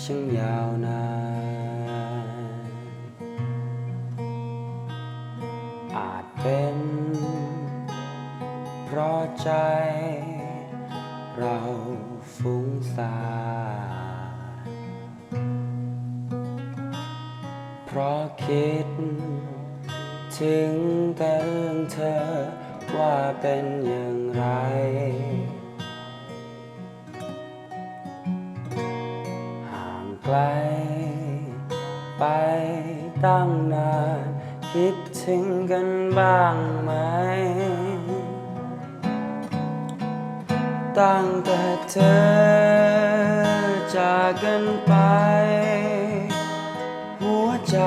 ช่างยาวนานอาจเป็น เพราะใจเราฟุ้งซ่านเพราะคิด ถึงแต่เรื่องเธอว่าเป็นอย่างไร ตั้งนานคิดถึงกันบ้างไหม ตั้งแต่เธอจากกันไป หัวใจ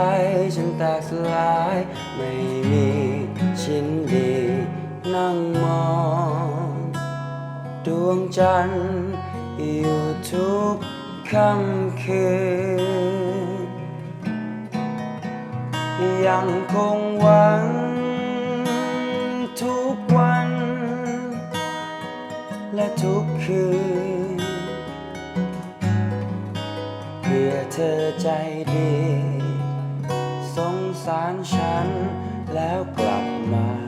ฉันแตกสลายไม่มีชิ้นดีนั่งมอง ดวงจันทร์อยู่ทุกค่ำคืน ยังคงหวัง ทุกวัน และทุกคืน เพื่อเธอใจดี สงสารฉันแล้วกลับมา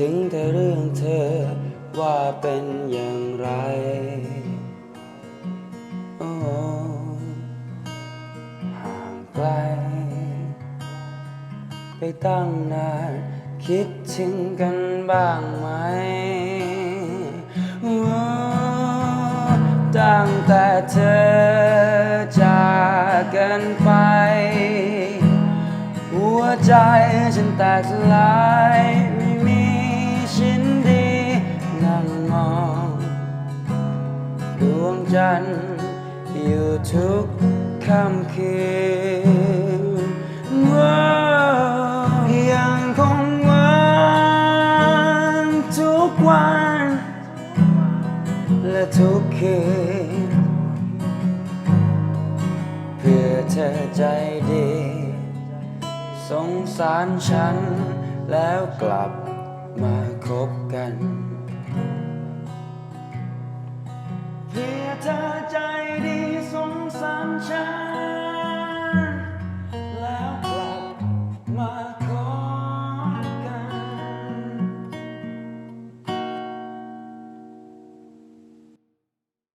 ถึงแต่เรื่องเธอว่าเป็นอย่างไรโอ้ห่างไกล ไปตั้งนานคิดถึงกันบ้างไหมตั้งแต่เธอจากกันไป หัวใจฉันแตกสลาย อยู่ทุกค่ำคืนว้ายังคงหวันทุกวัน และทุกคืนเพื่อเธอใจดี สงสารฉันแล้วกลับมาคบกัน เพื่อเธอใจดี